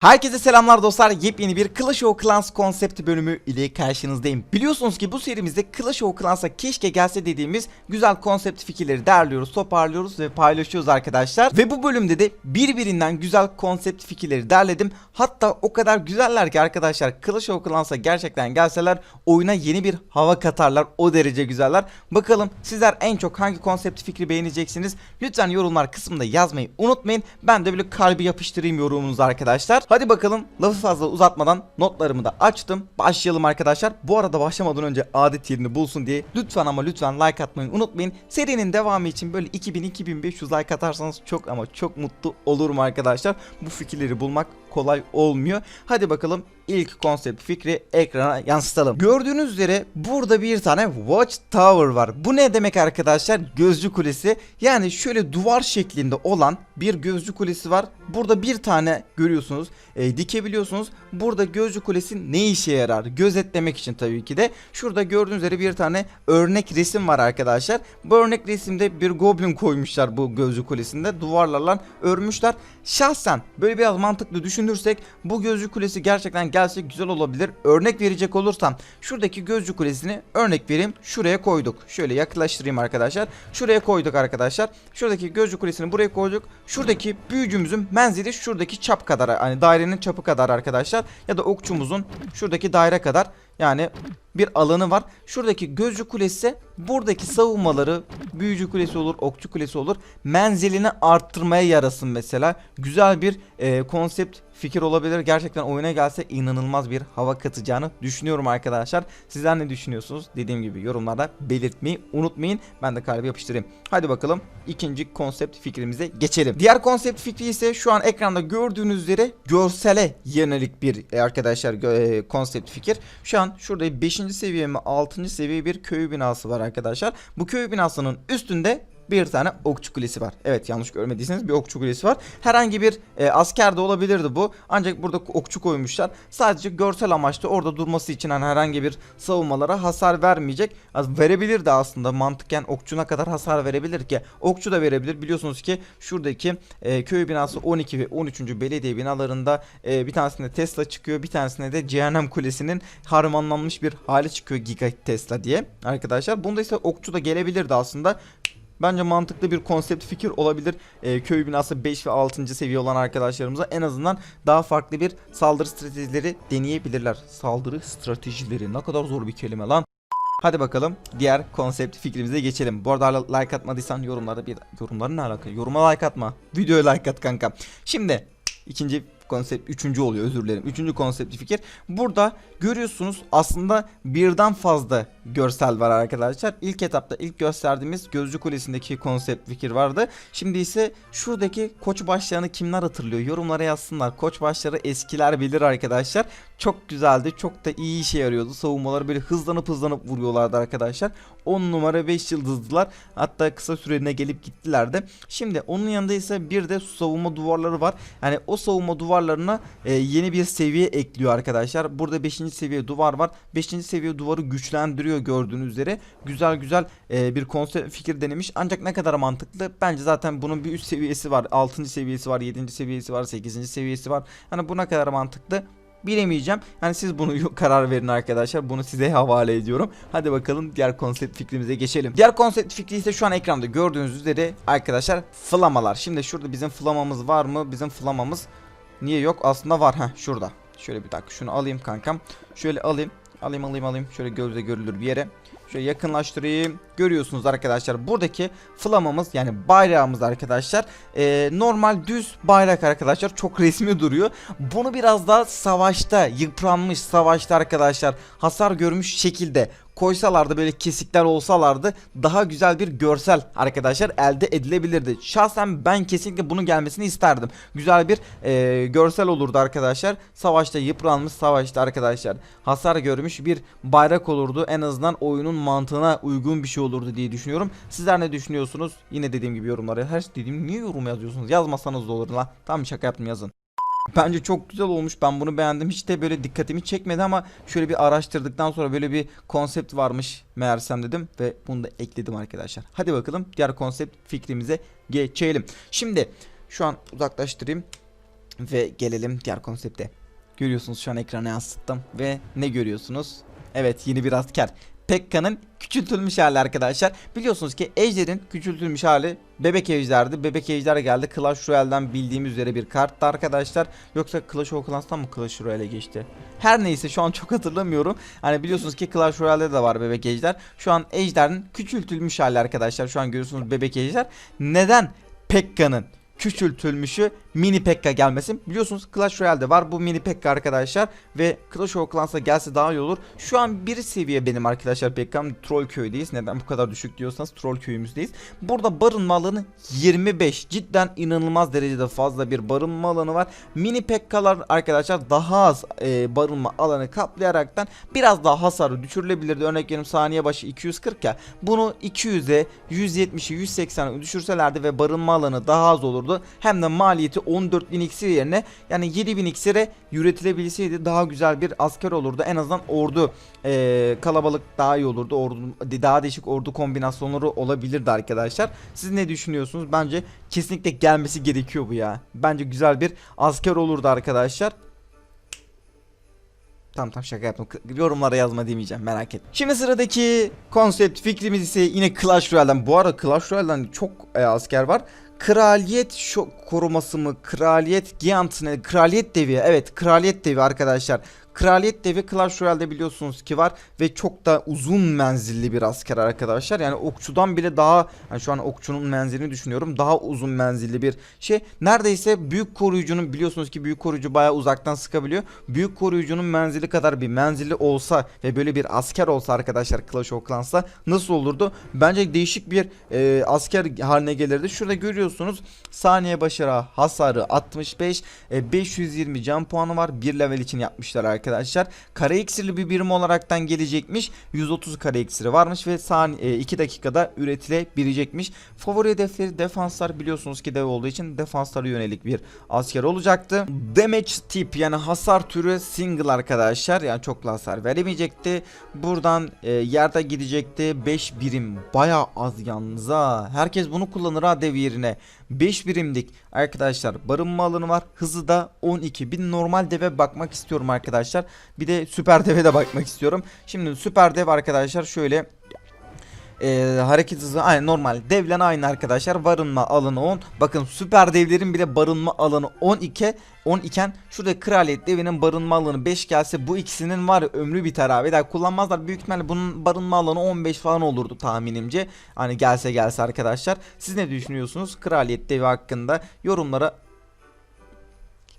Herkese selamlar dostlar. Yepyeni bir Clash of Clans konsepti bölümü ile karşınızdayım. Biliyorsunuz ki bu serimizde Clash of Clans'a keşke gelse dediğimiz güzel konsept fikirleri derliyoruz, toparlıyoruz ve paylaşıyoruz arkadaşlar. Ve bu bölümde de birbirinden güzel konsept fikirleri derledim. Hatta o kadar güzeller ki arkadaşlar Clash of Clans'a gerçekten gelseler oyuna yeni bir hava katarlar. O derece güzeller. Bakalım sizler en çok hangi konsept fikri beğeneceksiniz? Lütfen yorumlar kısmında yazmayı unutmayın. Ben de böyle kalbi yapıştırayım yorumunuzu arkadaşlar. Hadi bakalım lafı fazla uzatmadan notlarımı da açtım. Başlayalım arkadaşlar. Bu arada başlamadan önce adet yerini bulsun diye lütfen ama lütfen like atmayı unutmayın. Serinin devamı için böyle 2000-2500 like atarsanız çok ama çok mutlu olurum arkadaşlar. Bu fikirleri bulmak kolay olmuyor. Hadi bakalım ilk konsept fikri ekrana yansıtalım. Gördüğünüz üzere burada bir tane watch tower var. Bu ne demek arkadaşlar? Gözcü kulesi. Yani şöyle duvar şeklinde olan bir gözcü kulesi var. Burada bir tane görüyorsunuz. E, dikebiliyorsunuz. Burada gözcü kulesi ne işe yarar? Gözetlemek için tabii ki de. Şurada gördüğünüz üzere bir tane örnek resim var arkadaşlar. Bu örnek resimde bir goblin koymuşlar bu gözcü kulesinde. Duvarlarla örmüşler. Şahsen böyle biraz mantıklı düşünürsek bu gözcü kulesi gerçekten gelse güzel olabilir. Örnek verecek olursam şuradaki gözcü kulesini örnek vereyim. Şuraya koyduk. Şöyle yaklaştırayım arkadaşlar. Şuraya koyduk arkadaşlar. Şuradaki gözcü kulesini buraya koyduk. Şuradaki büyücümüzün menzili şuradaki çap kadar. Hani dairenin çapı kadar arkadaşlar. Ya da okçumuzun şuradaki daire kadar. Yani bir alanı var. Şuradaki gözcü kulesi buradaki savunmaları büyücü kulesi olur, okçu kulesi olur. Menzilini arttırmaya yarasın mesela. Güzel bir e, konsept fikir olabilir. Gerçekten oyuna gelse inanılmaz bir hava katacağını düşünüyorum arkadaşlar. Sizler ne düşünüyorsunuz? Dediğim gibi yorumlarda belirtmeyi unutmayın. Ben de kalbi yapıştırayım. Hadi bakalım ikinci konsept fikrimize geçelim. Diğer konsept fikri ise şu an ekranda gördüğünüz üzere görsele yönelik bir e, arkadaşlar e, konsept fikir. Şu an şurada 5. seviye mi 6. seviye bir köy binası var arkadaşlar. Bu köy binasının üstünde bir tane okçu kulesi var. Evet yanlış görmediyseniz bir okçu kulesi var. Herhangi bir e, asker de olabilirdi bu. Ancak burada okçu koymuşlar. Sadece görsel amaçlı orada durması için hani herhangi bir savunmalara hasar vermeyecek. Verebilirdi aslında mantıken okçuna kadar hasar verebilir ki. Okçu da verebilir. Biliyorsunuz ki şuradaki e, köy binası 12 ve 13. belediye binalarında e, bir tanesinde Tesla çıkıyor. Bir tanesinde de Cehennem Kulesi'nin harmanlanmış bir hali çıkıyor Giga Tesla diye. Arkadaşlar bunda ise okçu da gelebilirdi aslında. Bence mantıklı bir konsept fikir olabilir. Ee, köy binası 5 ve 6. seviye olan arkadaşlarımıza en azından daha farklı bir saldırı stratejileri deneyebilirler. Saldırı stratejileri ne kadar zor bir kelime lan. Hadi bakalım diğer konsept fikrimize geçelim. Bu arada like atmadıysan yorumlarda bir yorumların ne alaka? Yoruma like atma. Videoya like at kanka. Şimdi ikinci konsept üçüncü oluyor özür dilerim. Üçüncü konsept fikir. Burada görüyorsunuz aslında birden fazla görsel var arkadaşlar. İlk etapta ilk gösterdiğimiz Gözcü Kulesi'ndeki konsept fikir vardı. Şimdi ise şuradaki koç başlarını kimler hatırlıyor? Yorumlara yazsınlar. Koç başları eskiler bilir arkadaşlar. Çok güzeldi. Çok da iyi işe yarıyordu. Savunmaları böyle hızlanıp hızlanıp vuruyorlardı arkadaşlar. 10 numara 5 yıldızdılar. Hatta kısa süreliğine gelip gittiler de. Şimdi onun yanında ise bir de savunma duvarları var. Yani o savunma duvarlarına e, yeni bir seviye ekliyor arkadaşlar. Burada 5. seviye duvar var. 5. seviye duvarı güçlendiriyor gördüğünüz üzere. Güzel güzel e, bir konsept fikir denemiş. Ancak ne kadar mantıklı? Bence zaten bunun bir üst seviyesi var. 6. seviyesi var. 7. seviyesi var. 8. seviyesi var. Hani bu ne kadar mantıklı? bilemeyeceğim. Hani siz bunu karar verin arkadaşlar. Bunu size havale ediyorum. Hadi bakalım diğer konsept fikrimize geçelim. Diğer konsept fikri ise şu an ekranda gördüğünüz üzere arkadaşlar flamalar. Şimdi şurada bizim flamamız var mı? Bizim flamamız niye yok? Aslında var. Heh şurada. Şöyle bir dakika şunu alayım kankam. Şöyle alayım. Alayım alayım alayım. Şöyle gözle görülür bir yere. Şöyle yakınlaştırayım. Görüyorsunuz arkadaşlar buradaki flamamız yani bayrağımız arkadaşlar e, normal düz bayrak arkadaşlar çok resmi duruyor. Bunu biraz daha savaşta yıpranmış savaşta arkadaşlar hasar görmüş şekilde koysalardı böyle kesikler olsalardı daha güzel bir görsel arkadaşlar elde edilebilirdi. Şahsen ben kesinlikle bunun gelmesini isterdim. Güzel bir e, görsel olurdu arkadaşlar. Savaşta yıpranmış savaşta arkadaşlar hasar görmüş bir bayrak olurdu. En azından oyunun mantığına uygun bir şey olurdu diye düşünüyorum. Sizler ne düşünüyorsunuz? Yine dediğim gibi yorumlara her şey dediğim niye yorum yazıyorsunuz? Yazmasanız da olur lan. Tamam şaka yaptım yazın. Bence çok güzel olmuş. Ben bunu beğendim. Hiç de böyle dikkatimi çekmedi ama şöyle bir araştırdıktan sonra böyle bir konsept varmış meğersem dedim ve bunu da ekledim arkadaşlar. Hadi bakalım diğer konsept fikrimize geçelim. Şimdi şu an uzaklaştırayım. Ve gelelim diğer konsepte. Görüyorsunuz şu an ekrana yansıttım ve ne görüyorsunuz? Evet yeni bir asker. Pekka'nın küçültülmüş hali arkadaşlar. Biliyorsunuz ki Ejder'in küçültülmüş hali Bebek Ejder'di. Bebek Ejder geldi. Clash Royale'den bildiğimiz üzere bir karttı arkadaşlar. Yoksa Clash of Clans'tan mı Clash Royale'e geçti? Her neyse şu an çok hatırlamıyorum. Hani biliyorsunuz ki Clash Royale'de de var Bebek Ejder. Şu an Ejder'in küçültülmüş hali arkadaşlar. Şu an görüyorsunuz Bebek Ejder. Neden Pekka'nın küçültülmüşü mini Pekka gelmesin. Biliyorsunuz Clash Royale'de var bu mini Pekka arkadaşlar ve Clash of Clans'a gelse daha iyi olur. Şu an bir seviye benim arkadaşlar Pekka'm Troll köydeyiz. Neden bu kadar düşük diyorsanız Troll köyümüzdeyiz. Burada barınma alanı 25. Cidden inanılmaz derecede fazla bir barınma alanı var. Mini Pekka'lar arkadaşlar daha az e, barınma alanı kaplayaraktan biraz daha hasarı düşürülebilirdi. Örnek veriyorum saniye başı 240 ya. Bunu 200'e 170'e 180'e düşürselerdi ve barınma alanı daha az olurdu. Hem de maliyeti 14.000 iksir yerine yani 7.000 iksire üretilebilseydi daha güzel bir asker olurdu. En azından ordu e, kalabalık daha iyi olurdu. Ordu daha değişik ordu kombinasyonları olabilirdi arkadaşlar. Siz ne düşünüyorsunuz? Bence kesinlikle gelmesi gerekiyor bu ya. Bence güzel bir asker olurdu arkadaşlar. Tamam tamam şaka yaptım. Yorumlara yazma demeyeceğim merak etme. Şimdi sıradaki konsept fikrimiz ise yine Clash Royale'den. Bu arada Clash Royale'den çok e, asker var. Kraliyet şok koruması mı? Kraliyet Giant ne? Kraliyet devi. Evet, kraliyet devi arkadaşlar. Kraliyet devi Clash Royale'de biliyorsunuz ki var ve çok da uzun menzilli bir asker arkadaşlar. Yani okçudan bile daha yani şu an okçunun menzilini düşünüyorum. Daha uzun menzilli bir şey. Neredeyse büyük koruyucunun biliyorsunuz ki büyük koruyucu bayağı uzaktan sıkabiliyor. Büyük koruyucunun menzili kadar bir menzili olsa ve böyle bir asker olsa arkadaşlar Clash of Clans'ta nasıl olurdu? Bence değişik bir e, asker haline gelirdi. Şurada görüyorsunuz saniye başarı hasarı 65 e, 520 can puanı var. Bir level için yapmışlar arkadaşlar. Kara iksirli bir birim olaraktan gelecekmiş. 130 kara iksiri varmış ve saniye 2 dakikada üretilebilecekmiş. Favori hedefleri defanslar biliyorsunuz ki dev olduğu için defanslara yönelik bir asker olacaktı. Damage tip yani hasar türü single arkadaşlar. Yani çok hasar veremeyecekti. Buradan e, yerde gidecekti. 5 birim baya az yalnız ha. Herkes bunu kullanır ha dev yerine. 5 birimlik arkadaşlar barınma alanı var. Hızı da 12. Bir normal deve bakmak istiyorum arkadaşlar. Bir de süper deve de bakmak istiyorum. Şimdi süper dev arkadaşlar şöyle e, hareket hızı aynı normal. Devle aynı arkadaşlar. Barınma alanı 10 bakın süper devlerin bile barınma alanı 12 10 iken şurada kraliyet devinin barınma alanı 5 gelse bu ikisinin var ya ömrü biter abi. Daha kullanmazlar. Büyük ihtimalle bunun barınma alanı 15 falan olurdu tahminimce. Hani gelse gelse arkadaşlar. Siz ne düşünüyorsunuz kraliyet devi hakkında? Yorumlara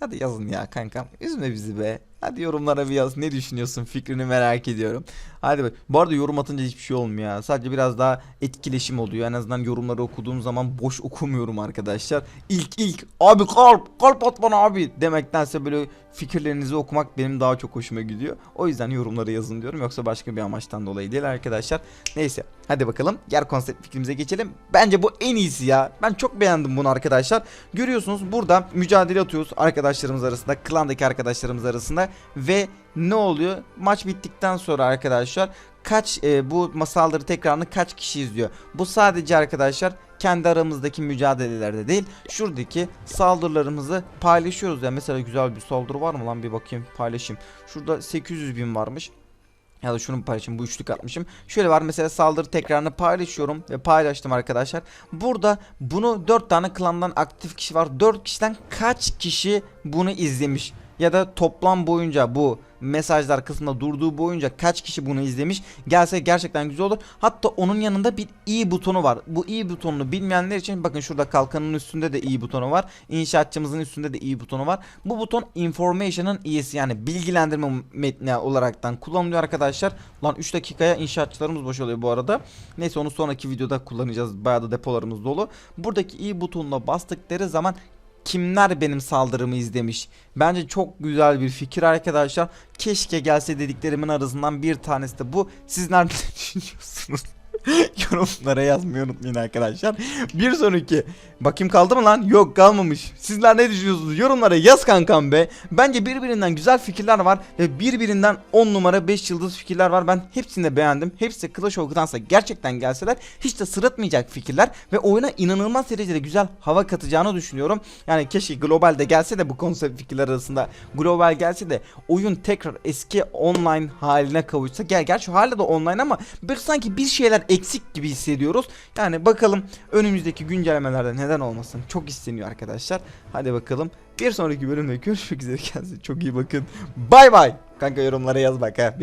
Hadi yazın ya kankam. Üzme bizi be. Hadi yorumlara bir yaz. Ne düşünüyorsun? Fikrini merak ediyorum. Hadi bak. Bu arada yorum atınca hiçbir şey olmuyor ya. Sadece biraz daha etkileşim oluyor. En azından yorumları okuduğum zaman boş okumuyorum arkadaşlar. İlk ilk abi kalp kalp at bana abi demektense böyle fikirlerinizi okumak benim daha çok hoşuma gidiyor. O yüzden yorumlara yazın diyorum. Yoksa başka bir amaçtan dolayı değil arkadaşlar. Neyse. Hadi bakalım. Diğer konsept fikrimize geçelim. Bence bu en iyisi ya. Ben çok beğendim bunu arkadaşlar. Görüyorsunuz burada mücadele atıyoruz arkadaşlarımız arasında. Klandaki arkadaşlarımız arasında. Ve ne oluyor? Maç bittikten sonra arkadaşlar kaç e, bu saldırı tekrarını kaç kişi izliyor? Bu sadece arkadaşlar kendi aramızdaki mücadelelerde değil. Şuradaki saldırılarımızı paylaşıyoruz ya. Mesela güzel bir saldırı var mı lan bir bakayım paylaşayım. Şurada 800 bin varmış. Ya da şunu paylaşayım bu üçlük atmışım. Şöyle var mesela saldırı tekrarını paylaşıyorum ve paylaştım arkadaşlar. Burada bunu 4 tane klandan aktif kişi var. 4 kişiden kaç kişi bunu izlemiş? Ya da toplam boyunca bu mesajlar kısmında durduğu boyunca kaç kişi bunu izlemiş gelse gerçekten güzel olur. Hatta onun yanında bir i butonu var. Bu i butonunu bilmeyenler için bakın şurada kalkanın üstünde de i butonu var. İnşaatçımızın üstünde de i butonu var. Bu buton information'ın i'si yani bilgilendirme metni olaraktan kullanılıyor arkadaşlar. Lan 3 dakikaya inşaatçılarımız boşalıyor bu arada. Neyse onu sonraki videoda kullanacağız. Bayağı da depolarımız dolu. Buradaki i butonuna bastıkları zaman kimler benim saldırımı izlemiş. Bence çok güzel bir fikir arkadaşlar. Keşke gelse dediklerimin arasından bir tanesi de bu. Siz nerede düşünüyorsunuz? Yorumlara yazmayı unutmayın arkadaşlar. Bir sonraki. Bakayım kaldı mı lan? Yok kalmamış. Sizler ne düşünüyorsunuz? Yorumlara yaz kankam be. Bence birbirinden güzel fikirler var. Ve birbirinden 10 numara 5 yıldız fikirler var. Ben hepsini de beğendim. Hepsi Clash of Clans'a gerçekten gelseler hiç de sırıtmayacak fikirler. Ve oyuna inanılmaz derecede güzel hava katacağını düşünüyorum. Yani keşke globalde gelse de bu konsept fikirler arasında global gelse de oyun tekrar eski online haline kavuşsa. Gel gerçi hala da online ama böyle sanki bir şeyler eksik gibi hissediyoruz. Yani bakalım önümüzdeki güncellemelerde neden olmasın. Çok isteniyor arkadaşlar. Hadi bakalım. Bir sonraki bölümde görüşmek üzere. Kendinize çok iyi bakın. Bay bay. Kanka yorumlara yaz bak ha.